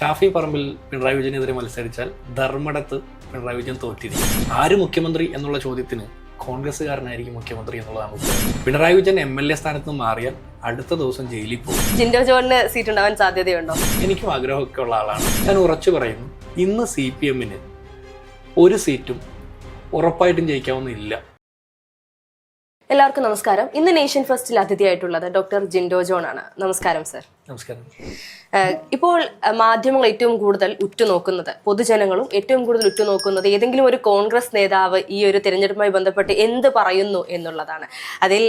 ഷാഫി പറമ്പിൽ പിണറായി വിജയനെതിരെ മത്സരിച്ചാൽ ധർമ്മടത്ത് പിണറായി വിജയൻ തോറ്റിരിക്കും. ആര് മുഖ്യമന്ത്രി എന്നുള്ള ചോദ്യത്തിന് കോൺഗ്രസ്സുകാരനായിരിക്കും മുഖ്യമന്ത്രി എന്നുള്ളതാണ് Pinarayi Vijayan M L A സ്ഥാനത്ത് നിന്ന് മാറിയാൽ അടുത്ത ദിവസം ജയിലിൽ പോകും. ജിൻഡോ ജോണിന് സീറ്റ് ഉണ്ടാവാൻ സാധ്യതയുണ്ടോ? എനിക്കും ആഗ്രഹമൊക്കെ ഉള്ള ആളാണ്. ഞാൻ ഉറച്ചു പറയുന്നു ഇന്ന് സി പി എമ്മിന് ഒരു സീറ്റും ഉറപ്പായിട്ടും ജയിക്കാവുന്നില്ല എല്ലാവർക്കും നമസ്കാരം. ഇന്ന് നേഷൻ ഫസ്റ്റിൽ അതിഥിയായിട്ടുള്ളത് ഡോക്ടർ ജിൻഡോ ജോൺ ആണ്. നമസ്കാരം സർ. നമസ്കാരം. ഇപ്പോൾ മാധ്യമങ്ങൾ ഏറ്റവും കൂടുതൽ ഉറ്റുനോക്കുന്നത് പൊതുജനങ്ങളും ഏറ്റവും കൂടുതൽ ഉറ്റുനോക്കുന്നത് ഏതെങ്കിലും ഒരു കോൺഗ്രസ് നേതാവ് ഈ ഒരു തിരഞ്ഞെടുപ്പുമായി ബന്ധപ്പെട്ട് എന്ത് പറയുന്നു എന്നുള്ളതാണ്. അതിൽ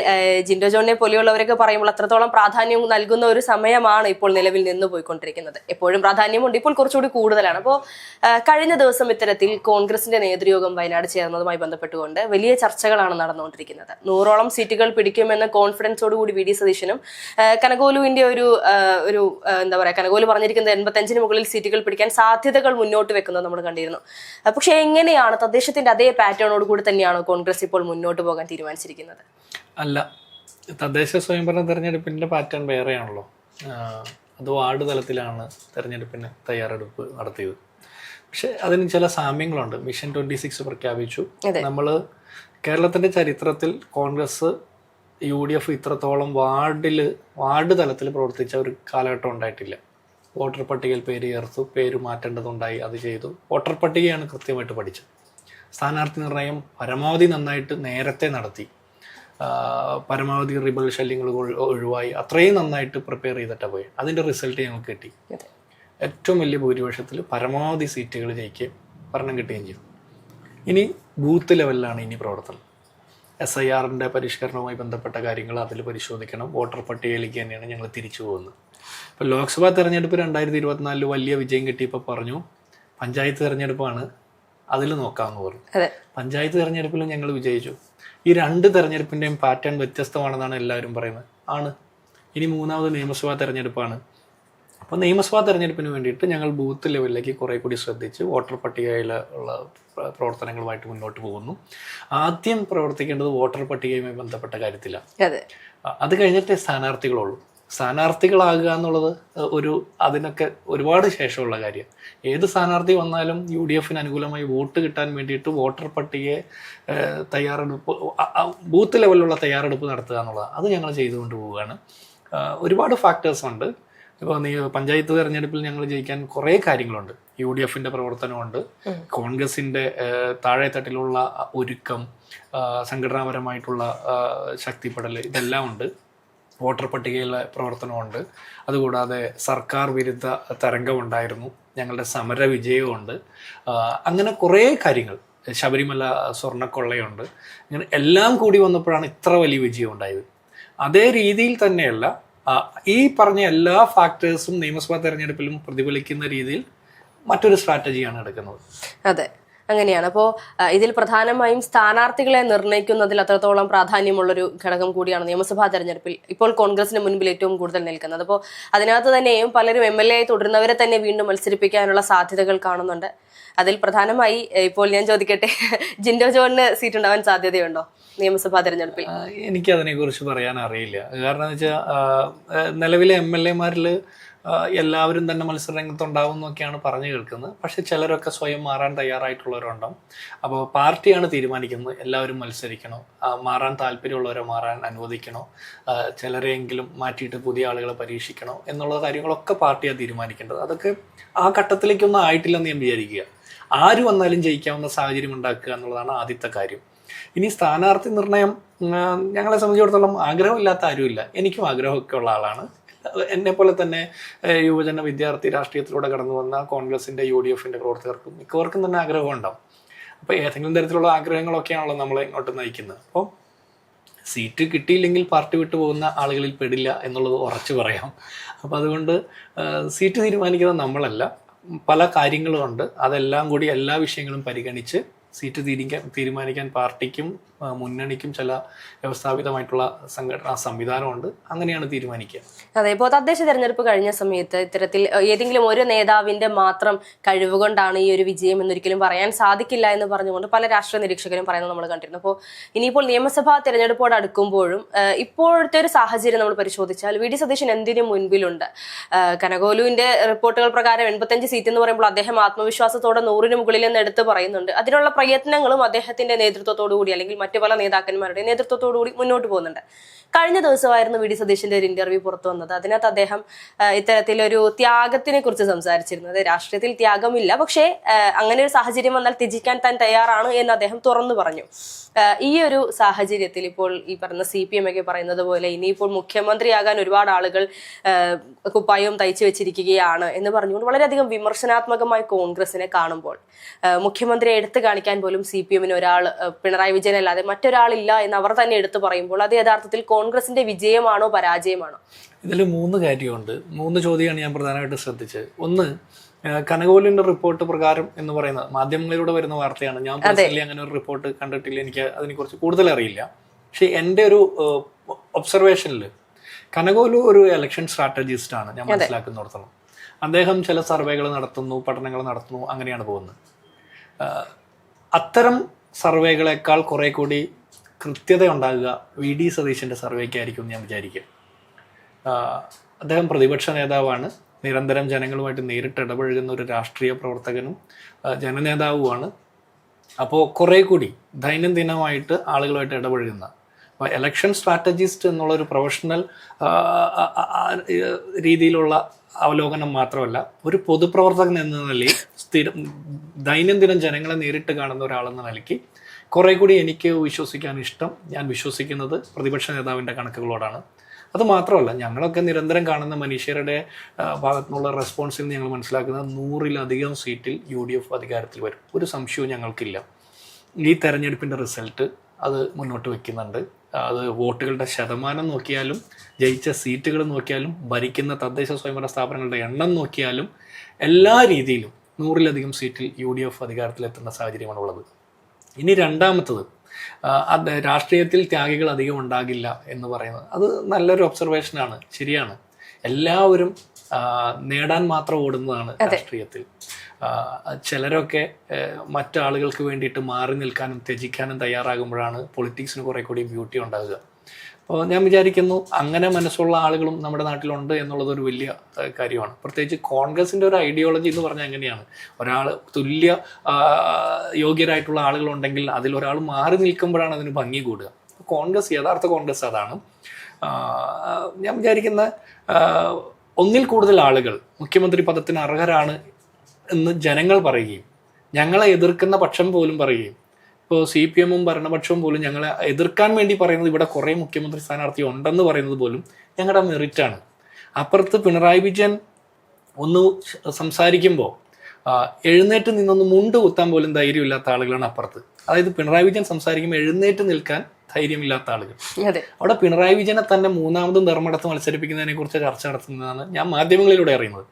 ജിൻഡോ ജോണിനെ പോലെയുള്ളവരൊക്കെ പറയുമ്പോൾ അത്രത്തോളം പ്രാധാന്യം നൽകുന്ന ഒരു സമയമാണ് ഇപ്പോൾ നിലവിൽ നിന്ന് പോയിക്കൊണ്ടിരിക്കുന്നത്. എപ്പോഴും പ്രാധാന്യമുണ്ട് ഇപ്പോൾ കുറച്ചുകൂടി കൂടുതലാണ്. അപ്പോൾ കഴിഞ്ഞ ദിവസം ഇത്തരത്തിൽ കോൺഗ്രസിന്റെ നേതൃയോഗം വയനാട് ചേർന്നതുമായി ബന്ധപ്പെട്ടുകൊണ്ട് വലിയ ചർച്ചകളാണ് നടന്നുകൊണ്ടിരിക്കുന്നത്. നൂറോളം സീറ്റുകൾ പിടിക്കുമെന്ന കോൺഫിഡൻസോടുകൂടി വി. ഡി. സതീശനും കനകോലുവിന്റെ ഒരു ഒരു എന്താ പറയാ കനകോലു പറഞ്ഞിരിക്കുന്നത് എൺപത്തഞ്ചിന് മുകളിൽ സീറ്റുകൾ പിടിക്കാൻ സാധ്യതകൾ മുന്നോട്ട് വെക്കുന്നത് നമ്മൾ കണ്ടിരുന്നു. പക്ഷെ എങ്ങനെയാണ് തദ്ദേശത്തിന്റെ അതേ പാറ്റേണോട് കൂടി തന്നെയാണ് കോൺഗ്രസ് ഇപ്പോൾ മുന്നോട്ട് പോകാൻ തീരുമാനിച്ചിരിക്കുന്നത്? അല്ല തദ്ദേശ സ്വയംഭരണ തെരഞ്ഞെടുപ്പിന്റെ പാറ്റേൺ വേറെയാണല്ലോ. അത് വാർഡ് തലത്തിലാണ് തെരഞ്ഞെടുപ്പിന് തയ്യാറെടുപ്പ് നടത്തിയത്. പക്ഷെ അതിന് ചില സാമ്യങ്ങളുണ്ട്. മിഷൻ ട്വന്റി സിക്സ് പ്രഖ്യാപിച്ചു. നമ്മൾ കേരളത്തിന്റെ ചരിത്രത്തിൽ കോൺഗ്രസ് യു ഡി എഫ് ഇത്രത്തോളം വാർഡിൽ വാർഡ് തലത്തിൽ പ്രവർത്തിച്ച ഒരു കാലഘട്ടം ഉണ്ടായിട്ടില്ല. വോട്ടർ പട്ടികയിൽ പേര് ചേർത്തു പേര് മാറ്റേണ്ടതുണ്ടായി അത് ചെയ്തു. വോട്ടർ പട്ടികയാണ് കൃത്യമായിട്ട് പഠിച്ചത്. സ്ഥാനാർത്ഥി നിർണയം പരമാവധി നന്നായിട്ട് നേരത്തെ നടത്തി. പരമാവധി റിബൽ ശല്യങ്ങൾ ഒഴിവായി അത്രയും നന്നായിട്ട് പ്രിപ്പയർ ചെയ്തിട്ടാണ് പോയി. അതിന്റെ റിസൾട്ട് ഞങ്ങൾക്ക് കിട്ടി. ഏറ്റവും വലിയ ഭൂരിപക്ഷത്തിൽ പരമാവധി സീറ്റുകൾ ജയിക്കുകയും ഭരണം കിട്ടുകയും ചെയ്തു. ഇനി ബൂത്ത് ലെവലിലാണ് ഇനി പ്രവർത്തനം. എസ് ഐ ആറിന്റെ പരിഷ്കരണവുമായി ബന്ധപ്പെട്ട കാര്യങ്ങൾ അതിൽ പരിശോധിക്കണം. വോട്ടർ പട്ടികയിലേക്ക് തന്നെയാണ് ഞങ്ങൾ തിരിച്ചു പോകുന്നത്. ഇപ്പോൾ ലോക്സഭാ തെരഞ്ഞെടുപ്പ് രണ്ടായിരത്തി ഇരുപത്തിനാലിൽ വലിയ വിജയം കിട്ടിയപ്പോൾ പറഞ്ഞു പഞ്ചായത്ത് തെരഞ്ഞെടുപ്പാണ് അതിൽ നോക്കാമെന്ന് പറഞ്ഞു. പഞ്ചായത്ത് തെരഞ്ഞെടുപ്പിലും ഞങ്ങൾ വിജയിച്ചു. ഈ രണ്ട് തെരഞ്ഞെടുപ്പിന്റെയും പാറ്റേൺ വ്യത്യസ്തമാണെന്നാണ് എല്ലാവരും പറയുന്നത്. ആണ്. ഇനി മൂന്നാമത് നിയമസഭാ തെരഞ്ഞെടുപ്പാണ്. അപ്പോൾ നിയമസഭാ തെരഞ്ഞെടുപ്പിന് വേണ്ടിയിട്ട് ഞങ്ങൾ ബൂത്ത് ലെവലിലേക്ക് കുറേ കൂടി ശ്രദ്ധിച്ച് വോട്ടർ പട്ടികയിൽ ഉള്ള പ്രവർത്തനങ്ങളുമായിട്ട് മുന്നോട്ട് പോകുന്നു. ആദ്യം പ്രവർത്തിക്കേണ്ടത് വോട്ടർ പട്ടികയുമായി ബന്ധപ്പെട്ട കാര്യത്തിലാണ് അതെ. കഴിഞ്ഞിട്ടേ സ്ഥാനാർത്ഥികളുള്ളൂ സ്ഥാനാർത്ഥികളാകുക എന്നുള്ളത് ഒരു അതിനൊക്കെ ഒരുപാട് ശേഷമുള്ള കാര്യം. ഏത് സ്ഥാനാർത്ഥി വന്നാലും യു ഡി എഫിന് അനുകൂലമായി വോട്ട് കിട്ടാൻ വേണ്ടിയിട്ട് വോട്ടർ പട്ടികയെ തയ്യാറെടുപ്പ് ബൂത്ത് ലെവലിലുള്ള തയ്യാറെടുപ്പ് നടത്തുക എന്നുള്ളത്. അത് ഞങ്ങൾ ചെയ്തുകൊണ്ട് പോവുകയാണ്. ഒരുപാട് ഫാക്ടേഴ്സ് ഉണ്ട്. ഇപ്പോൾ നീ പഞ്ചായത്ത് തെരഞ്ഞെടുപ്പിൽ ഞങ്ങൾ ജയിക്കാൻ കുറേ കാര്യങ്ങളുണ്ട്. യു ഡി എഫിന്റെ പ്രവർത്തനമുണ്ട് കോൺഗ്രസിന്റെ താഴെത്തട്ടിലുള്ള ഒരുക്കം സംഘടനാപരമായിട്ടുള്ള ശക്തിപ്പെടൽ ഇതെല്ലാം ഉണ്ട്. വോട്ടർ പട്ടികയിലെ പ്രവർത്തനമുണ്ട്. അതുകൂടാതെ സർക്കാർ വിരുദ്ധ തരംഗമുണ്ടായിരുന്നു. ഞങ്ങളുടെ സമര വിജയമുണ്ട് അങ്ങനെ കുറേ കാര്യങ്ങൾ. ശബരിമല സ്വർണക്കൊള്ളയുണ്ട്. അങ്ങനെ എല്ലാം കൂടി വന്നപ്പോഴാണ് ഇത്ര വലിയ വിജയം ഉണ്ടായത് അതേ രീതിയിൽ തന്നെയല്ല ഈ പറഞ്ഞ എല്ലാ ഫാക്ടേഴ്സും നിയമസഭാ തെരഞ്ഞെടുപ്പിലും പ്രതിഫലിക്കുന്ന രീതിയിൽ മറ്റൊരു സ്ട്രാറ്റജിയാണ് എടുക്കുന്നത്. അതെ. അങ്ങനെയാണ്. അപ്പോൾ ഇതിൽ പ്രധാനമായും സ്ഥാനാർത്ഥികളെ നിർണയിക്കുന്നതിൽ അത്രത്തോളം പ്രാധാന്യമുള്ളൊരു ഘടകം കൂടിയാണ് നിയമസഭാ തെരഞ്ഞെടുപ്പിൽ ഇപ്പോൾ കോൺഗ്രസിന് മുൻപിൽ ഏറ്റവും കൂടുതൽ നിൽക്കുന്നത്. അപ്പോൾ അതിനകത്ത് തന്നെയും പലരും എം എൽ എ തുടരുന്നവരെ തന്നെ വീണ്ടും മത്സരിപ്പിക്കാനുള്ള സാധ്യതകൾ കാണുന്നുണ്ട്. അതിൽ പ്രധാനമായി ഇപ്പോൾ ഞാൻ ചോദിക്കട്ടെ ജിൻഡോ ജോണിന് സീറ്റ് ഉണ്ടാവാൻ സാധ്യതയുണ്ടോ നിയമസഭാ തെരഞ്ഞെടുപ്പിൽ? എനിക്ക് എനിക്കതിനെക്കുറിച്ച് പറയാൻ അറിയില്ല കാരണം വെച്ചാൽ നിലവിലെ എം എൽ എമാരിൽ എല്ലാവരും തന്നെ മത്സരരംഗത്തുണ്ടാവും എന്നൊക്കെയാണ് പറഞ്ഞു കേൾക്കുന്നത്. പക്ഷെ ചിലരൊക്കെ സ്വയം മാറാൻ തയ്യാറായിട്ടുള്ളവരുണ്ടാവും അപ്പോൾ പാർട്ടിയാണ് തീരുമാനിക്കുന്നത്. എല്ലാവരും മത്സരിക്കണോ? മാറാൻ താല്പര്യമുള്ളവരെ മാറാൻ അനുവദിക്കണോ? ചിലരെയെങ്കിലും മാറ്റിയിട്ട് പുതിയ ആളുകളെ പരീക്ഷിക്കണോ? എന്നുള്ള കാര്യങ്ങളൊക്കെ പാർട്ടിയാണ് തീരുമാനിക്കേണ്ടത്. അതൊക്കെ ആ ഘട്ടത്തിലേക്കൊന്നും ആയിട്ടില്ലെന്ന് ഞാൻ വിചാരിക്കുക. ആര് വന്നാലും ജയിക്കാവുന്ന സാഹചര്യം ഉണ്ടാക്കുക എന്നുള്ളതാണ് ആദ്യത്തെ കാര്യം. ഇനി സ്ഥാനാർത്ഥി നിർണയം ഞങ്ങളെ സംബന്ധിച്ചിടത്തോളം ആഗ്രഹമില്ലാത്ത ആരുമില്ല. എനിക്കും ആഗ്രഹമൊക്കെ ഉള്ള ആളാണ്. എന്നെ പോലെ തന്നെ യുവജന വിദ്യാർത്ഥി രാഷ്ട്രീയത്തിലൂടെ കടന്നു വന്ന കോൺഗ്രസിന്റെ യു ഡി എഫിന്റെ പ്രവർത്തകർക്കും മിക്കവർക്കും തന്നെ ആഗ്രഹം ഉണ്ടാവും. അപ്പോൾ ഏതെങ്കിലും തരത്തിലുള്ള ആഗ്രഹങ്ങളൊക്കെയാണല്ലോ നമ്മളെ ഇങ്ങോട്ട് നയിക്കുന്നത്. അപ്പോൾ സീറ്റ് കിട്ടിയില്ലെങ്കിൽ പാർട്ടി വിട്ടു പോകുന്ന ആളുകളിൽ പെടില്ല എന്നുള്ളത് ഉറച്ചു പറയാം. അപ്പോൾ അതുകൊണ്ട് സീറ്റ് തീരുമാനിക്കുന്നത് നമ്മളല്ല. പല കാര്യങ്ങളുമുണ്ട് അതെല്ലാം കൂടി എല്ലാ വിഷയങ്ങളും പരിഗണിച്ച് സീറ്റ് തീരുമാനിക്കാൻ തീരുമാനിക്കാൻ പാർട്ടിക്കും മുന്നണിക്കും ചില വ്യവസ്ഥാപിതമായിട്ടുള്ള സംഘടന സംവിധാനമുണ്ട്. അങ്ങനെയാണ് തീരുമാനിക്കുക. അതെ ഇപ്പോൾ തദ്ദേശ തെരഞ്ഞെടുപ്പ് കഴിഞ്ഞ സമയത്ത് ഇത്തരത്തിൽ ഏതെങ്കിലും ഒരു നേതാവിന്റെ മാത്രം കഴിവുകൊണ്ടാണ് ഈ ഒരു വിജയം എന്നൊരിക്കലും പറയാൻ സാധിക്കില്ല എന്ന് പറഞ്ഞുകൊണ്ട് പല രാഷ്ട്രീയ നിരീക്ഷകരും പറയുന്നത് നമ്മൾ കണ്ടിരുന്നു. അപ്പോൾ ഇനിയിപ്പോൾ നിയമസഭാ തെരഞ്ഞെടുപ്പോട് അടുക്കുമ്പോഴും ഇപ്പോഴത്തെ ഒരു സാഹചര്യം നമ്മൾ പരിശോധിച്ചാൽ വി. ഡി. സതീശൻ എന്തിനു മുൻപിലുണ്ട്? കനകോലുവിന്റെ റിപ്പോർട്ടുകൾ പ്രകാരം എൺപത്തഞ്ച് സീറ്റ് എന്ന് പറയുമ്പോൾ അദ്ദേഹം ആത്മവിശ്വാസത്തോടെ നൂറിന് മുകളിൽ നിന്ന് എടുത്ത് പറയുന്നുണ്ട്. അതിനുള്ള പ്രയത്നങ്ങളും അദ്ദേഹത്തിന്റെ നേതൃത്വത്തോടു കൂടി അല്ലെങ്കിൽ മറ്റു പല നേതാക്കന്മാരുടെ നേതൃത്വത്തോടു കൂടി മുന്നോട്ട് പോകുന്നുണ്ട്. കഴിഞ്ഞ ദിവസമായിരുന്നു വി ഡി സതീശന്റെ ഒരു ഇന്റർവ്യൂ പുറത്തു വന്നത്. അതിനകത്ത് അദ്ദേഹം ഇത്തരത്തിലൊരു ത്യാഗത്തിനെ കുറിച്ച് സംസാരിച്ചിരുന്നത്. രാഷ്ട്രീയത്തിൽ ത്യാഗമില്ല. പക്ഷേ അങ്ങനെ ഒരു സാഹചര്യം വന്നാൽ ത്യജിക്കാൻ താൻ തയ്യാറാണ് എന്ന് അദ്ദേഹം തുറന്നു പറഞ്ഞു. ഈ ഒരു സാഹചര്യത്തിൽ ഇപ്പോൾ ഈ പറഞ്ഞ സി പി എം ഒക്കെ പറയുന്നത് പോലെ ഇനിയിപ്പോൾ മുഖ്യമന്ത്രിയാകാൻ ഒരുപാട് ആളുകൾ കുപ്പായവും തയ്ച്ചു വെച്ചിരിക്കുകയാണ് എന്ന് പറഞ്ഞുകൊണ്ട് വളരെയധികം വിമർശനാത്മകമായി കോൺഗ്രസിനെ കാണുമ്പോൾ മുഖ്യമന്ത്രിയെ എടുത്തു കാണിക്കാൻ പോലും സി പി എമ്മിന് ഒരാൾ പിണറായി വിജയൻ അല്ലാതെ മറ്റൊരാളില്ല എന്ന് അവർ തന്നെ എടുത്തു പറയുമ്പോൾ അത് യഥാർത്ഥത്തിൽ കോൺഗ്രസിന്റെ വിജയമാണോ പരാജയമാണോ? ഇതിൽ മൂന്ന് കാര്യമുണ്ട്. മൂന്ന് ചോദ്യമാണ് ഞാൻ പ്രധാനമായിട്ട് ശ്രദ്ധിച്ചത്. ഒന്ന് കനകോലിന്റെ റിപ്പോർട്ട് പ്രകാരം എന്ന് പറയുന്നത് മാധ്യമങ്ങളിലൂടെ വരുന്ന വാർത്തയാണ്. ഞാൻ പേഴ്സണലി അങ്ങനെ ഒരു റിപ്പോർട്ട് കണ്ടിട്ടില്ല. എനിക്ക് അതിനെക്കുറിച്ച് കൂടുതൽ അറിയില്ല. പക്ഷെ എന്റെ ഒരു ഒബ്സർവേഷനിൽ കനകോലു ഒരു ഇലക്ഷൻ സ്ട്രാറ്റജിസ്റ്റ് ആണ് ഞാൻ മനസ്സിലാക്കുന്നിടത്തോളം. അദ്ദേഹം ചില സർവേകൾ നടത്തുന്നു പഠനങ്ങൾ നടത്തുന്നു അങ്ങനെയാണ് പോകുന്നത്. അത്തരം സർവേകളെക്കാൾ കുറെ കൂടി കൃത്യത ഉണ്ടാകുക വി ഡി സതീശന്റെ സർവേക്കായിരിക്കും ഞാൻ വിചാരിക്കും. അദ്ദേഹം പ്രതിപക്ഷ നേതാവാണ്. നിരന്തരം ജനങ്ങളുമായിട്ട് നേരിട്ട് ഇടപഴകുന്ന ഒരു രാഷ്ട്രീയ പ്രവർത്തകനും ജനനേതാവുമാണ്. അപ്പോൾ കുറെ കൂടി ദൈനംദിനമായിട്ട് ആളുകളുമായിട്ട് ഇടപഴകുന്ന അപ്പോൾ എലക്ഷൻ സ്ട്രാറ്റജിസ്റ്റ് എന്നുള്ള ഒരു പ്രൊഫഷണൽ രീതിയിലുള്ള അവലോകനം മാത്രമല്ല ഒരു പൊതുപ്രവർത്തകൻ എന്ന നിലയിൽ സ്ഥിരം ദൈനംദിനം ജനങ്ങളെ നേരിട്ട് കാണുന്ന ഒരാളെന്ന നിലയ്ക്ക് കുറെ കൂടി എനിക്ക് വിശ്വസിക്കാൻ ഇഷ്ടം. ഞാൻ വിശ്വസിക്കുന്നത് പ്രതിപക്ഷ നേതാവിന്റെ കണക്കുകളോടാണ്. അത് മാത്രമല്ല ഞങ്ങളൊക്കെ നിരന്തരം കാണുന്ന മനുഷ്യരുടെ ഭാഗത്തു ഭാഗത്തുനിന്നുള്ള റെസ്പോൺസിൽ ഞങ്ങൾ മനസ്സിലാക്കുന്നത് നൂറിലധികം സീറ്റിൽ യു ഡി എഫ് അധികാരത്തിൽ വരും. ഒരു സംശയവും ഞങ്ങൾക്കില്ല. ഈ തെരഞ്ഞെടുപ്പിന്റെ റിസൾട്ട് അത് മുന്നോട്ട് വെക്കുന്നുണ്ട്. അത് വോട്ടുകളുടെ ശതമാനം നോക്കിയാലും ജയിച്ച സീറ്റുകൾ നോക്കിയാലും ഭരിക്കുന്ന തദ്ദേശ സ്വയംഭരണ സ്ഥാപനങ്ങളുടെ എണ്ണം നോക്കിയാലും എല്ലാ രീതിയിലും നൂറിലധികം സീറ്റിൽ യു ഡി എഫ് അധികാരത്തിലെത്തുന്ന സാഹചര്യമാണുള്ളത് ഇനി രണ്ടാമത്തത് അത് രാഷ്ട്രീയത്തിൽ ത്യാഗികൾ അധികം ഉണ്ടാകില്ല എന്ന് പറയുന്നത്. അത് നല്ലൊരു ഒബ്സർവേഷനാണ് ശരിയാണ്. എല്ലാവരും നേടാൻ മാത്രം ഓടുന്നതാണ് രാഷ്ട്രീയത്തിൽ. ചിലരൊക്കെ മറ്റാളുകൾക്ക് വേണ്ടിയിട്ട് മാറി നിൽക്കാനും ത്യജിക്കാനും തയ്യാറാകുമ്പോഴാണ് പൊളിറ്റിക്സിന് കുറെ കൂടി ബ്യൂട്ടി ഉണ്ടാകുക. അപ്പോൾ ഞാൻ വിചാരിക്കുന്നു അങ്ങനെ മനസ്സുള്ള ആളുകളും നമ്മുടെ നാട്ടിലുണ്ട് എന്നുള്ളത് ഒരു വലിയ കാര്യമാണ്. പ്രത്യേകിച്ച് കോൺഗ്രസിന്റെ ഒരു ഐഡിയോളജി എന്ന് പറഞ്ഞാൽ എങ്ങനെയാണ്? ഒരാൾ തുല്യ യോഗ്യരായിട്ടുള്ള ആളുകളുണ്ടെങ്കിൽ അതിൽ ഒരാൾ മാറി നിൽക്കുമ്പോഴാണ് അതിന് ഭംഗി കൂടുക. കോൺഗ്രസ് യഥാർത്ഥ കോൺഗ്രസ് അതാണ്. ഞാൻ വിചാരിക്കുന്ന ഒന്നിൽ കൂടുതൽ ആളുകൾ മുഖ്യമന്ത്രി പദത്തിന് അർഹരാണ് എന്ന് ജനങ്ങൾ പറയുകയും ഞങ്ങളെ എതിർക്കുന്ന പക്ഷം പോലും പറയുകയും. ഇപ്പോൾ സി പി എമ്മും ഭരണപക്ഷവും പോലും ഞങ്ങളെ എതിർക്കാൻ വേണ്ടി പറയുന്നത് ഇവിടെ കുറേ മുഖ്യമന്ത്രി സ്ഥാനാർത്ഥി ഉണ്ടെന്ന് പറയുന്നത് പോലും ഞങ്ങളുടെ മെറിറ്റാണ് അപ്പുറത്ത് പിണറായി വിജയൻ ഒന്ന് സംസാരിക്കുമ്പോൾ എഴുന്നേറ്റ് നിന്നൊന്ന് മുണ്ട് കുത്താൻ പോലും ധൈര്യമില്ലാത്ത ആളുകളാണ് അപ്പുറത്ത്. അതായത് പിണറായി വിജയൻ സംസാരിക്കുമ്പോൾ എഴുന്നേറ്റ് നിൽക്കാൻ ധൈര്യമില്ലാത്ത ആളുകൾ. അവിടെ പിണറായി വിജയനെ തന്നെ മൂന്നാമതും ധർമ്മടത്ത് മത്സരിപ്പിക്കുന്നതിനെ കുറിച്ച് ചർച്ച നടത്തുന്നതാണ് ഞാൻ മാധ്യമങ്ങളിലൂടെ അറിയുന്നത്.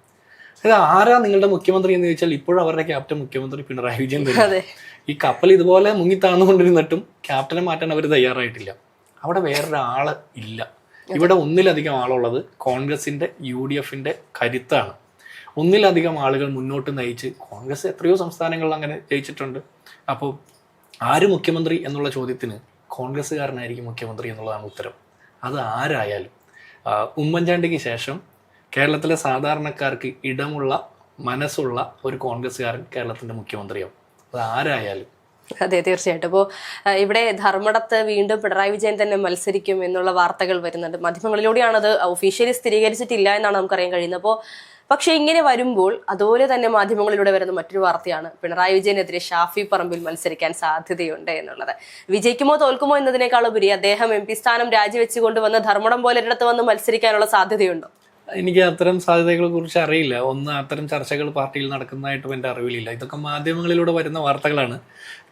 ആരാ നിങ്ങളുടെ മുഖ്യമന്ത്രി എന്ന് ചോദിച്ചാൽ ഇപ്പോഴും അവരുടെ ക്യാപ്റ്റൻ മുഖ്യമന്ത്രി പിണറായി വിജയൻ തന്നെ ഈ കപ്പൽ ഇതുപോലെ മുങ്ങി താന്നുകൊണ്ടിരുന്നിട്ടും ക്യാപ്റ്റനെ മാറ്റാൻ അവർ തയ്യാറായിട്ടില്ല. അവിടെ വേറൊരാൾ ഇല്ല. ഇവിടെ ഒന്നിലധികം ആളുള്ളത് കോൺഗ്രസിന്റെ യു ഡി എഫിന്റെ കരുത്താണ്. ഒന്നിലധികം ആളുകൾ മുന്നോട്ട് നയിച്ച് കോൺഗ്രസ് എത്രയോ സംസ്ഥാനങ്ങളിൽ അങ്ങനെ ജയിച്ചിട്ടുണ്ട്. അപ്പോൾ ആര് മുഖ്യമന്ത്രി എന്നുള്ള ചോദ്യത്തിന് കോൺഗ്രസ്സുകാരനായിരിക്കും മുഖ്യമന്ത്രി എന്നുള്ളതാണ് ഉത്തരം. അത് ആരായാലും. ഉമ്മൻചാണ്ടിക്ക് ശേഷം കേരളത്തിലെ സാധാരണക്കാർക്ക് ഇടമുള്ള മനസ്സുള്ള ഒരു കോൺഗ്രസ്സുകാരൻ കേരളത്തിന്റെ മുഖ്യമന്ത്രിയാവും. അത് ആരായാലും. അതെ തീർച്ചയായിട്ടും. അപ്പോൾ ഇവിടെ ധർമ്മടത്ത് വീണ്ടും പിണറായി വിജയൻ തന്നെ മത്സരിക്കും എന്നുള്ള വാർത്തകൾ വരുന്നുണ്ട്. മാധ്യമങ്ങളിലൂടെയാണത് ഒഫീഷ്യലി സ്ഥിരീകരിച്ചിട്ടില്ല എന്നാണ് നമുക്കറിയാൻ കഴിയുന്നത്. അപ്പോൾ പക്ഷേ ഇങ്ങനെ വരുമ്പോൾ അതുപോലെ തന്നെ മാധ്യമങ്ങളിലൂടെ വരുന്ന മറ്റൊരു വാർത്തയാണ് പിണറായി വിജയനെതിരെ ഷാഫി പറമ്പിൽ മത്സരിക്കാൻ സാധ്യതയുണ്ട് എന്നുള്ളത്. വിജയിക്കുമോ തോൽക്കുമോ എന്നതിനേക്കാൾ ഉപരി അദ്ദേഹം എം പി സ്ഥാനം രാജിവെച്ചുകൊണ്ട് വന്ന് ധർമ്മടം പോലെ ഒരിടത്ത് വന്ന് മത്സരിക്കാനുള്ള സാധ്യതയുണ്ടോ? എനിക്ക് അത്തരം സാധ്യതകളെ കുറിച്ച് അറിയില്ല. ഒന്ന് അത്തരം ചർച്ചകൾ പാർട്ടിയിൽ നടക്കുന്നതായിട്ടും എന്റെ അറിവിലില്ല. ഇതൊക്കെ മാധ്യമങ്ങളിലൂടെ വരുന്ന വാർത്തകളാണ്.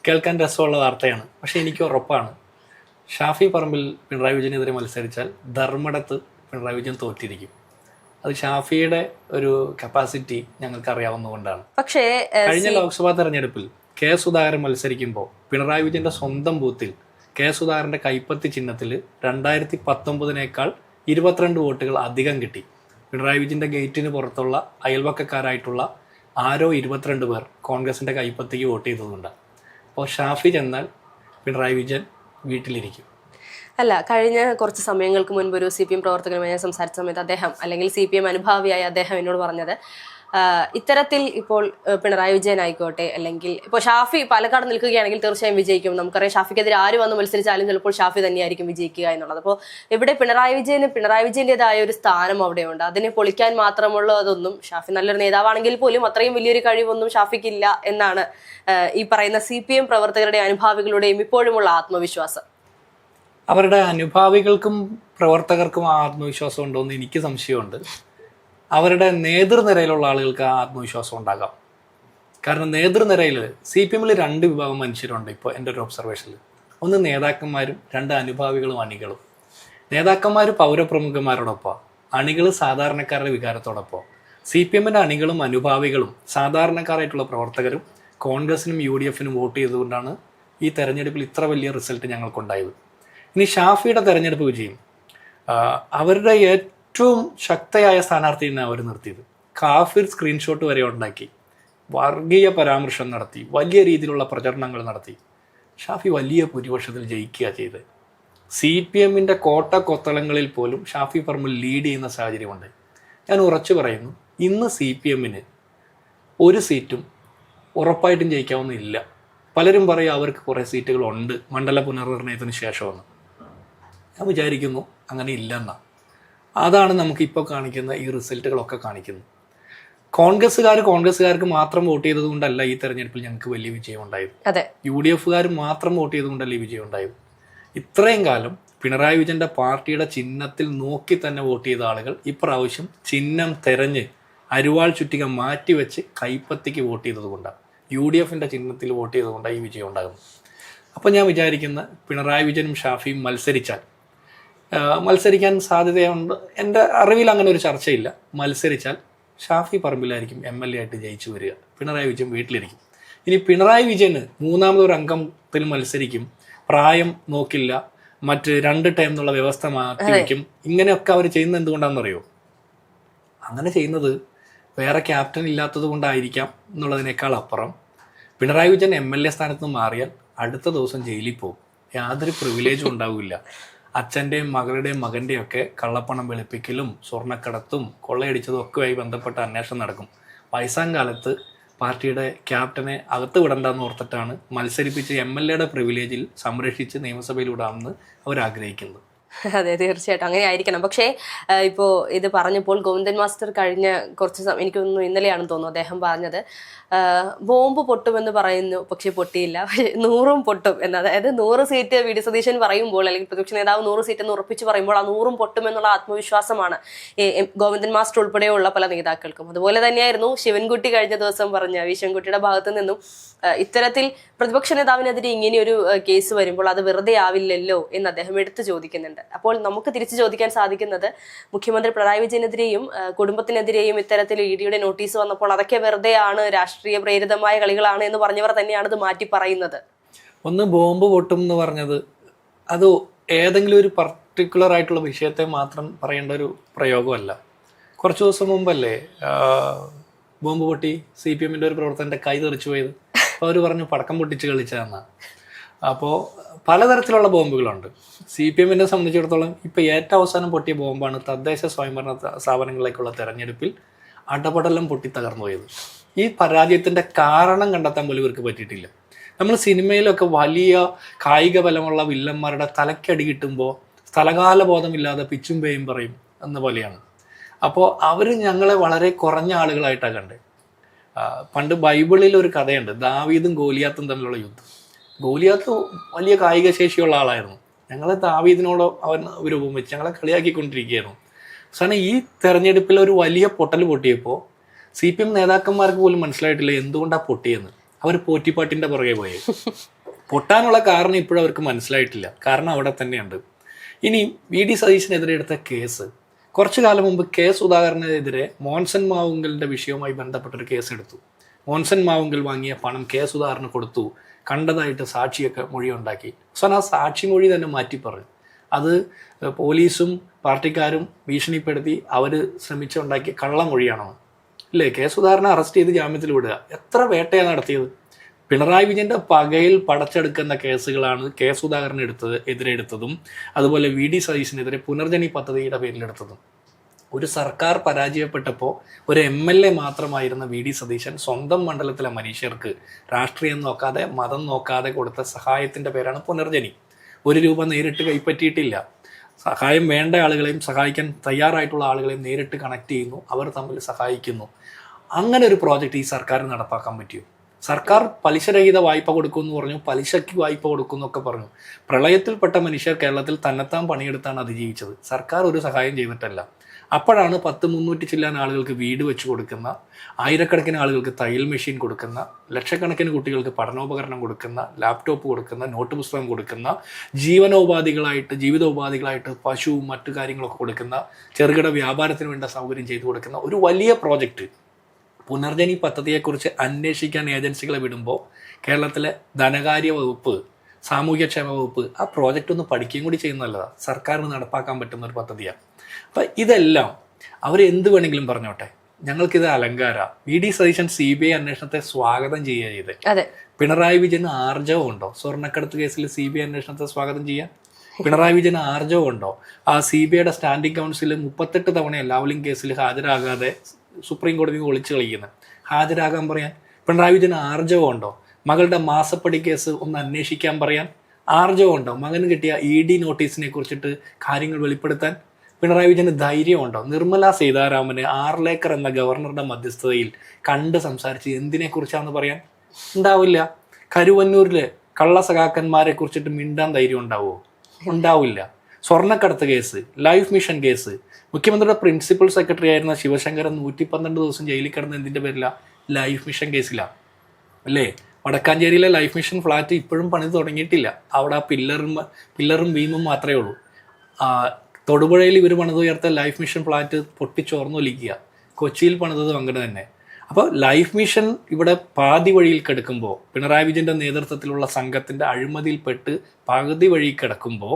കേൾക്കാൻ രസമുള്ള വാർത്തയാണ്. പക്ഷേ എനിക്ക് ഉറപ്പാണ്. ഷാഫി പറമ്പിൽ പിണറായി വിജയനെതിരെ മത്സരിച്ചാൽ ധർമ്മടത്ത് പിണറായി വിജയൻ തോറ്റിരിക്കും. അത് ഷാഫിയുടെ ഒരു കപ്പാസിറ്റി ഞങ്ങൾക്ക് അറിയാവുന്നതുകൊണ്ടാണ് പക്ഷേ കഴിഞ്ഞ ലോക്സഭാ തെരഞ്ഞെടുപ്പിൽ കെ സുധാകരൻ മത്സരിക്കുമ്പോൾ പിണറായി വിജയന്റെ സ്വന്തം ബൂത്തിൽ കെ സുധാകരന്റെ കൈപ്പത്തി ചിഹ്നത്തിൽ രണ്ടായിരത്തി പത്തൊമ്പതിനേക്കാൾ ഇരുപത്തിരണ്ട് വോട്ടുകൾ അധികം കിട്ടി. പിണറായി വിജയന്റെ ഗേറ്റിന് പുറത്തുള്ള അയൽവക്കക്കാരായിട്ടുള്ള ആരോ ഇരുപത്തിരണ്ട് പേർ കോൺഗ്രസിന്റെ കൈപ്പത്തേക്ക് വോട്ട് ചെയ്തതുകൊണ്ട് അപ്പോൾ ഷാഫി ചെന്നാൽ പിണറായി വിജയൻ വീട്ടിലിരിക്കും. അല്ല കഴിഞ്ഞ കുറച്ച് സമയങ്ങൾക്ക് മുൻപ് ഒരു സി പി എം പ്രവർത്തകനുമായി ഞാൻ സംസാരിച്ച സമയത്ത് അദ്ദേഹം അല്ലെങ്കിൽ സി പി എം അനുഭാവിയായ അദ്ദേഹം എന്നോട് പറഞ്ഞത് ഇത്തരത്തിൽ ഇപ്പോൾ പിണറായി വിജയൻ ആയിക്കോട്ടെ അല്ലെങ്കിൽ ഇപ്പോൾ ഷാഫി പാലക്കാട് നിൽക്കുകയാണെങ്കിൽ തീർച്ചയായും വിജയിക്കും. നമുക്കറിയാം ഷാഫിക്കെതിരെ ആര് വന്ന് മത്സരിച്ചാലും ചിലപ്പോൾ ഷാഫി തന്നെയായിരിക്കും വിജയിക്കുക എന്നുള്ളത്. അപ്പോൾ ഇവിടെ പിണറായി വിജയന് പിണറായി വിജയന്റെതായ ഒരു സ്ഥാനം അവിടെയുണ്ട്. അതിനെ പൊളിക്കാൻ മാത്രമുള്ള അതൊന്നും ഷാഫി നല്ലൊരു നേതാവാണെങ്കിൽ പോലും അത്രയും വലിയൊരു കഴിവൊന്നും ഷാഫിക്കില്ല എന്നാണ് ഈ പറയുന്ന സി പി എം പ്രവർത്തകരുടെ അനുഭാവികളുടെയും ഇപ്പോഴുമുള്ള ആത്മവിശ്വാസം. അവരുടെ അനുഭാവികൾക്കും പ്രവർത്തകർക്കും ആത്മവിശ്വാസം ഉണ്ടോ എന്ന് എനിക്ക് സംശയമുണ്ട്. അവരുടെ നേതൃനിരയിലുള്ള ആളുകൾക്ക് ആ ആത്മവിശ്വാസം ഉണ്ടാകാം. കാരണം നേതൃനിരയിൽ സി പി എമ്മിൽ രണ്ട് വിഭാഗം മനുഷ്യരുണ്ട് ഇപ്പോൾ എന്റെ ഒരു ഒബ്സർവേഷനിൽ ഒന്ന് നേതാക്കന്മാരും രണ്ട് അനുഭാവികളും അണികളും. നേതാക്കന്മാർ പൗരപ്രമുഖന്മാരോടൊപ്പം അണികൾ സാധാരണക്കാരുടെ വികാരത്തോടൊപ്പം. സി പി എമ്മിന്റെ അണികളും അനുഭാവികളും സാധാരണക്കാരായിട്ടുള്ള പ്രവർത്തകരും കോൺഗ്രസിനും യു ഡി എഫിനും വോട്ട് ചെയ്തുകൊണ്ടാണ് ഈ തെരഞ്ഞെടുപ്പിൽ ഇത്ര വലിയ റിസൾട്ട് ഞങ്ങൾക്കുണ്ടായത്. ഇനി ഷാഫിയുടെ തെരഞ്ഞെടുപ്പ് വിജയം അവരുടെ ഏറ്റവും ശക്തയായ സ്ഥാനാർത്ഥിനെ അവർ നിർത്തിയത്. കാഫിർ സ്ക്രീൻഷോട്ട് വരെ ഉണ്ടാക്കി. വർഗീയ പരാമർശം നടത്തി. വലിയ രീതിയിലുള്ള പ്രചരണങ്ങൾ നടത്തി. ഷാഫി വലിയ ഭൂരിപക്ഷത്തിൽ ജയിക്കുക ചെയ്ത് സി പി എമ്മിന്റെ കോട്ട കൊത്തളങ്ങളിൽ പോലും ഷാഫി പറമ്പിൽ ലീഡ് ചെയ്യുന്ന സാഹചര്യമുണ്ട്. ഞാൻ ഉറച്ചു പറയുന്നു ഇന്ന് സി പി എമ്മിന് ഒരു സീറ്റും ഉറപ്പായിട്ടും ജയിക്കാവുന്നില്ല. പലരും പറയും അവർക്ക് കുറേ സീറ്റുകളുണ്ട്. മണ്ഡല പുനർനിർണയത്തിന് ശേഷമെന്ന് ഞാൻ വിചാരിക്കുന്നു അങ്ങനെ ഇല്ലെന്ന. അതാണ് നമുക്ക് ഇപ്പോൾ കാണിക്കുന്ന ഈ റിസൾട്ടുകളൊക്കെ കാണിക്കുന്നത്. കോൺഗ്രസ്സുകാർ കോൺഗ്രസ്സുകാർക്ക് മാത്രം വോട്ട് ചെയ്തത് കൊണ്ടല്ല ഈ തെരഞ്ഞെടുപ്പിൽ ഞങ്ങൾക്ക് വലിയ വിജയം ഉണ്ടായത് അതെ. യു ഡി എഫുകാർ മാത്രം വോട്ട് ചെയ്തുകൊണ്ടല്ല ഈ വിജയം ഉണ്ടായത് ഇത്രയും കാലം പിണറായി വിജയന്റെ പാർട്ടിയുടെ ചിഹ്നത്തിൽ നോക്കി തന്നെ വോട്ട് ചെയ്ത ആളുകൾ ഇപ്രാവശ്യം ചിഹ്നം തെരഞ്ഞ് അരുവാൾ ചുറ്റിക മാറ്റിവെച്ച് കൈപ്പത്തിക്ക് വോട്ട് ചെയ്തത് കൊണ്ടാണ് യു ഡി എഫിന്റെ ചിഹ്നത്തിൽ വോട്ട് ചെയ്തുകൊണ്ടാണ് ഈ വിജയം ഉണ്ടാകുന്നത്. അപ്പോൾ ഞാൻ വിചാരിക്കുന്ന പിണറായി വിജയനും ഷാഫിയും മത്സരിച്ചാൽ മത്സരിക്കാൻ സാധ്യതയുണ്ട്. എന്റെ അറിവിൽ അങ്ങനെ ഒരു ചർച്ചയില്ല. മത്സരിച്ചാൽ ഷാഫി പറമ്പിലായിരിക്കും എം എൽ എ ആയിട്ട് ജയിച്ചു വരിക. പിണറായി വിജയൻ വീട്ടിലിരിക്കും. ഇനി പിണറായി വിജയന് മൂന്നാമതൊരു അംഗത്തിൽ മത്സരിക്കും. പ്രായം നോക്കില്ല. മറ്റ് രണ്ട് ടൈം എന്നുള്ള വ്യവസ്ഥ മാറ്റി വയ്ക്കും. ഇങ്ങനെയൊക്കെ അവർ ചെയ്യുന്നത് എന്തുകൊണ്ടാണെന്നറിയോ? അങ്ങനെ ചെയ്യുന്നത് വേറെ ക്യാപ്റ്റൻ ഇല്ലാത്തത് കൊണ്ടായിരിക്കാം എന്നുള്ളതിനേക്കാൾ അപ്പുറം Pinarayi Vijayan M L A സ്ഥാനത്ത് നിന്ന് മാറിയാൽ അടുത്ത ദിവസം ജയിലിൽ പോകും. യാതൊരു പ്രിവിലേജും ഉണ്ടാവില്ല. അച്ഛന്റെയും മകളുടെയും മകന്റെയും ഒക്കെ കള്ളപ്പണം വെളുപ്പിക്കലും സ്വർണക്കടത്തും കൊള്ളയടിച്ചതും ഒക്കെയായി ബന്ധപ്പെട്ട അന്വേഷണം നടക്കും. വയസ്സാം കാലത്ത് പാർട്ടിയുടെ ക്യാപ്റ്റനെ അകത്ത് വിടണ്ടെന്ന് ഓർത്തിട്ടാണ് മത്സരിപ്പിച്ച് എം എൽ എയുടെ പ്രിവിലേജിൽ സംരക്ഷിച്ച് നിയമസഭയിൽ വിടാമെന്ന് അവർ ആഗ്രഹിക്കുന്നത് അതെ തീർച്ചയായിട്ടും. അങ്ങനെ ആയിരിക്കണം. പക്ഷേ ഇപ്പോൾ ഇപ്പോ ഇത് പറഞ്ഞപ്പോൾ ഗോവിന്ദൻ മാസ്റ്റർ കഴിഞ്ഞ കുറച്ച് സമയം എനിക്ക് തോന്നുന്നു ഇന്നലെയാണെന്ന് തോന്നുന്നു അദ്ദേഹം പറഞ്ഞത്. ബോംബ് പൊട്ടുമെന്ന് പറയുന്നു പക്ഷെ പൊട്ടിയില്ല. നൂറും പൊട്ടും എന്ന്. അതായത് നൂറ് സീറ്റ് വി ഡി സതീശൻ പറയുമ്പോൾ അല്ലെങ്കിൽ പ്രതിപക്ഷ നേതാവ് നൂറ് സീറ്റ് എന്ന് ഉറപ്പിച്ച് പറയുമ്പോൾ ആ നൂറും പൊട്ടുമെന്നുള്ള ആത്മവിശ്വാസമാണ് ഗോവിന്ദൻ മാസ്റ്റർ ഉൾപ്പെടെയുള്ള പല നേതാക്കൾക്കും. അതുപോലെ തന്നെയായിരുന്നു ശിവൻകുട്ടി കഴിഞ്ഞ ദിവസം പറഞ്ഞ വി ശിവൻകുട്ടിയുടെ ഭാഗത്തു നിന്നും ഇത്തരത്തിൽ പ്രതിപക്ഷ നേതാവിനെതിരെ ഇങ്ങനെയൊരു കേസ് വരുമ്പോൾ അത് വെറുതെ ആവില്ലല്ലോ എന്ന് അദ്ദേഹം എടുത്തു ചോദിക്കുന്നുണ്ട്. അപ്പോൾ നമുക്ക് തിരിച്ചു ചോദിക്കാൻ സാധിക്കുന്നത് മുഖ്യമന്ത്രി പിണറായി വിജയനെതിരെയും കുടുംബത്തിനെതിരെയും ഇത്തരത്തിൽ ഇ ഡിയുടെ നോട്ടീസ് വന്നപ്പോൾ അതൊക്കെ വെറുതെയാണ് രാഷ്ട്രീയ പ്രേരിതമായ കളികളാണ് എന്ന് പറഞ്ഞവർ തന്നെയാണ് ഇത് മാറ്റി പറയുന്നത്. ഒന്ന് ബോംബ് പൊട്ടും എന്ന് പറഞ്ഞത് അത് ഏതെങ്കിലും ഒരു പർട്ടിക്കുലർ ആയിട്ടുള്ള വിഷയത്തെ മാത്രം പറയേണ്ട ഒരു പ്രയോഗമല്ല. കുറച്ച് ദിവസം മുമ്പല്ലേ ബോംബ് പൊട്ടി സി പി എമ്മിന്റെ ഒരു പ്രവർത്തകന്റെ കൈ തെറിച്ചു പോയത് അവർ പറഞ്ഞു പടക്കം പൊട്ടിച്ച് കളിച്ചതെന്നാണ് അപ്പോൾ പലതരത്തിലുള്ള ബോംബുകളുണ്ട്. സി പി എമ്മിനെ സംബന്ധിച്ചിടത്തോളം ഇപ്പോൾ ഏറ്റവും അവസാനം പൊട്ടിയ ബോംബാണ് തദ്ദേശ സ്വയംഭരണ സ്ഥാപനങ്ങളിലേക്കുള്ള തെരഞ്ഞെടുപ്പിൽ അടപടലം പൊട്ടി തകർന്നു പോയത്. ഈ പരാജയത്തിന്റെ കാരണം കണ്ടെത്താൻ പോലും ഇവർക്ക് പറ്റിയിട്ടില്ല. നമ്മൾ സിനിമയിലൊക്കെ വലിയ കായിക ബലമുള്ള വില്ലന്മാരുടെ തലക്കടി കിട്ടുമ്പോൾ സ്ഥലകാല ബോധമില്ലാതെ പിച്ചും പേയും പറയും എന്ന പോലെയാണ്. അപ്പോൾ അവർ ഞങ്ങളെ വളരെ കുറഞ്ഞ ആളുകളായിട്ടാണ് കണ്ടത് പണ്ട് ബൈബിളിൽ ഒരു കഥയുണ്ട് ദാവീദും ഗോലിയാത്തും തമ്മിലുള്ള യുദ്ധം. ഗോലിയാത്ത് വലിയ കായിക ശേഷിയുള്ള ആളായിരുന്നു. ഞങ്ങളെ താവീദിനോട് അവൻ ഒരു വെച്ച് ഞങ്ങളെ കളിയാക്കിക്കൊണ്ടിരിക്കുകയായിരുന്നു. അവസാനം ഈ തെരഞ്ഞെടുപ്പിൽ ഒരു വലിയ പൊട്ടൽ പൊട്ടിയപ്പോൾ സി പി എം നേതാക്കന്മാർക്ക് പോലും മനസ്സിലായിട്ടില്ല എന്തുകൊണ്ടാണ് പൊട്ടിയെന്ന്. അവർ പോറ്റിപ്പാട്ടിന്റെ പുറകെ പോയി. പൊട്ടാനുള്ള കാരണം ഇപ്പോഴും അവർക്ക് മനസ്സിലായിട്ടില്ല. കാരണം അവിടെ തന്നെയുണ്ട്. ഇനി വി ഡി സതീശനെതിരെ എടുത്ത കേസ്. കുറച്ചു കാലം മുമ്പ് കെ സുധാകരനെതിരെ മോൻസൺ മാവുങ്കലിന്റെ വിഷയവുമായി ബന്ധപ്പെട്ടൊരു കേസ് എടുത്തു മോൻസൻ മാവുങ്കൽ വാങ്ങിയ പണം കെ സുധാകരന് കൊടുത്തു. കണ്ടതായിട്ട് സാക്ഷിയൊക്കെ മൊഴിയുണ്ടാക്കി. അവസാനം ആ സാക്ഷി മൊഴി തന്നെ മാറ്റി പറഞ്ഞു. അത് പോലീസും പാർട്ടിക്കാരും ഭീഷണിപ്പെടുത്തി അവർ ശ്രമിച്ചുണ്ടാക്കിയ മൊഴിയാണോ. ഇല്ലേ കെ സുധാകരനെ അറസ്റ്റ് ചെയ്ത് ജാമ്യത്തിൽ വിടുക. എത്ര വേട്ടയാണ് നടത്തിയത്? പിണറായി വിജയന്റെ പകയിൽ പടച്ചെടുക്കുന്ന കേസുകളാണ് കെ സുധാകരൻ എടുത്തത് എതിരെടുത്തതും അതുപോലെ വി ഡി സതീശിനെതിരെ പുനർജനി പദ്ധതിയുടെ പേരിലെടുത്തതും. ഒരു സർക്കാർ പരാജയപ്പെട്ടപ്പോൾ ഒരു എം എൽ എ മാത്രമായിരുന്ന വി ഡി സതീശൻ സ്വന്തം മണ്ഡലത്തിലെ മനുഷ്യർക്ക് രാഷ്ട്രീയം നോക്കാതെ മതം നോക്കാതെ കൊടുത്ത സഹായത്തിന്റെ പേരാണ് പുനർജനി. ഒരു രൂപ നേരിട്ട് കൈപ്പറ്റിയിട്ടില്ല. സഹായം വേണ്ട ആളുകളെയും സഹായിക്കാൻ തയ്യാറായിട്ടുള്ള ആളുകളെയും നേരിട്ട് കണക്ട് ചെയ്യുന്നു. അവർ തമ്മിൽ സഹായിക്കുന്നു. അങ്ങനെ ഒരു പ്രോജക്റ്റ് ഈ സർക്കാർ നടപ്പാക്കാൻ പറ്റിയോ? സർക്കാർ പലിശരഹിത വായ്പ കൊടുക്കും എന്ന് പറഞ്ഞു പലിശയ്ക്ക് വായ്പ കൊടുക്കുമെന്നൊക്കെ പറഞ്ഞു. പ്രളയത്തിൽപ്പെട്ട മനുഷ്യർ കേരളത്തിൽ തന്നെത്താൻ പണിയെടുത്താണ് അതിജീവിച്ചത്. സർക്കാർ ഒരു സഹായം ചെയ്തിട്ടല്ല. അപ്പോഴാണ് പത്ത് മുന്നൂറ്റി ചില്ലാൻ ആളുകൾക്ക് വീട് വെച്ച് കൊടുക്കുന്ന ആയിരക്കണക്കിന് ആളുകൾക്ക് തയ്യൽ മെഷീൻ കൊടുക്കുന്ന ലക്ഷക്കണക്കിന് കുട്ടികൾക്ക് പഠനോപകരണം കൊടുക്കുന്ന ലാപ്ടോപ്പ് കൊടുക്കുന്ന നോട്ട് പുസ്തകം കൊടുക്കുന്ന ജീവനോപാധികളായിട്ട് ജീവിതോപാധികളായിട്ട് പശുവും മറ്റു കാര്യങ്ങളൊക്കെ കൊടുക്കുന്ന ചെറുകിട വ്യാപാരത്തിന് വേണ്ട സൗകര്യം ചെയ്തു കൊടുക്കുന്ന ഒരു വലിയ പ്രോജക്റ്റ്. പുനർജനി പദ്ധതിയെക്കുറിച്ച് അന്വേഷിക്കാൻ ഏജൻസികളെ വിടുമ്പോൾ കേരളത്തിലെ ധനകാര്യ വകുപ്പ് സാമൂഹ്യക്ഷേമ വകുപ്പ് ആ പ്രോജക്റ്റ് ഒന്ന് പഠിക്കുകയും കൂടി ചെയ്യുന്ന നല്ലതാണ് സർക്കാരിന് നടപ്പാക്കാൻ പറ്റുന്ന ഒരു പദ്ധതിയാണ് അപ്പം ഇതെല്ലാം അവർ എന്ത് വേണമെങ്കിലും പറഞ്ഞോട്ടെ. ഞങ്ങൾക്കിത് അലങ്കാര. V D Satheesan C B I അന്വേഷണത്തെ സ്വാഗതം ചെയ്യുക ചെയ്ത് പിണറായി വിജയന് ആർജവം ഉണ്ടോ? സ്വർണക്കടത്ത് കേസിൽ സി ബി ഐ അന്വേഷണത്തെ സ്വാഗതം ചെയ്യാൻ പിണറായി വിജയന് ആർജവം ഉണ്ടോ? ആ സി ബി ഐയുടെ സ്റ്റാൻഡിംഗ് കൗൺസിൽ മുപ്പത്തെട്ട് തവണ ലാവ്ലിംഗ് കേസിൽ ഹാജരാകാതെ സുപ്രീം കോടതി ഒളിച്ചു കളിക്കുന്നത് ഹാജരാകാൻ പറയാൻ പിണറായി വിജയന് ആർജവം ഉണ്ടോ? മകളുടെ മാസപ്പടി കേസ് ഒന്ന് അന്വേഷിക്കാൻ പറയാം ആർജവം ഉണ്ടോ? മകന് കിട്ടിയ ഇ ഡി നോട്ടീസിനെ കുറിച്ചിട്ട് കാര്യങ്ങൾ വെളിപ്പെടുത്താൻ പിണറായി വിജയന് ധൈര്യമുണ്ടോ നിർമ്മല സീതാരാമന് ആർലേക്കർ എന്ന ഗവർണറുടെ മധ്യസ്ഥതയിൽ കണ്ട് സംസാരിച്ച് എന്തിനെക്കുറിച്ചാണെന്ന് പറയാൻ? ഉണ്ടാവില്ല. കരുവന്നൂരിലെ കള്ള സഖാക്കന്മാരെ കുറിച്ചിട്ട് മിണ്ടാൻ ധൈര്യം ഉണ്ടാവുമോ ഉണ്ടാവില്ല. സ്വർണക്കടത്ത് കേസ് ലൈഫ് മിഷൻ കേസ്. മുഖ്യമന്ത്രിയുടെ പ്രിൻസിപ്പൽ സെക്രട്ടറി ആയിരുന്ന ശിവശങ്കരൻ നൂറ്റി പന്ത്രണ്ട് ദിവസം ജയിലിൽ കിടന്ന എന്തിന്റെ പേരില? ലൈഫ് മിഷൻ കേസിലാണ് അല്ലേ? വടക്കാഞ്ചേരിയിലെ ലൈഫ് മിഷൻ ഫ്ലാറ്റ് ഇപ്പോഴും പണിത് തുടങ്ങിയിട്ടില്ല. അവിടെ പില്ലറും പില്ലറും ബീമും മാത്രമേ ഉള്ളൂ. തൊടുപുഴയിൽ ഇവർ പണിതുയർത്ത ലൈഫ് മിഷൻ ഫ്ലാറ്റ് പൊട്ടിച്ചോർന്നൊലിക്കുക. കൊച്ചിയിൽ പണിതതും അങ്ങനെ തന്നെ. അപ്പോൾ ലൈഫ് മിഷൻ ഇവിടെ പാതി വഴിയിൽ കിടക്കുമ്പോൾ പിണറായി വിജയന്റെ നേതൃത്വത്തിലുള്ള സംഘത്തിന്റെ അഴിമതിയിൽപ്പെട്ട് പകുതി വഴി കിടക്കുമ്പോൾ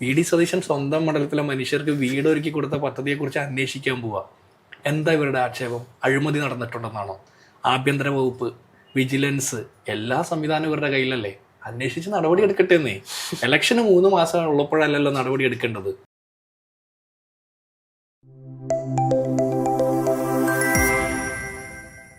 വി ഡി സതീശൻ സ്വന്തം മണ്ഡലത്തിലെ മനുഷ്യർക്ക് വീടൊരുക്കി കൊടുത്ത പദ്ധതിയെക്കുറിച്ച് അന്വേഷിക്കാൻ പോവുക എന്താ ഇവരുടെ ആക്ഷേപം? അഴിമതി നടന്നിട്ടുണ്ടെന്നാണോ? ആഭ്യന്തര വകുപ്പ് വിജിലൻസ് എല്ലാ സംവിധാനവും ഇവരുടെ കയ്യിലല്ലേ? അന്വേഷിച്ച് നടപടി എടുക്കട്ടെ എന്നേ. ഇലക്ഷന് മൂന്ന് മാസം ഉള്ളപ്പോഴല്ലല്ലോ നടപടി എടുക്കേണ്ടത്.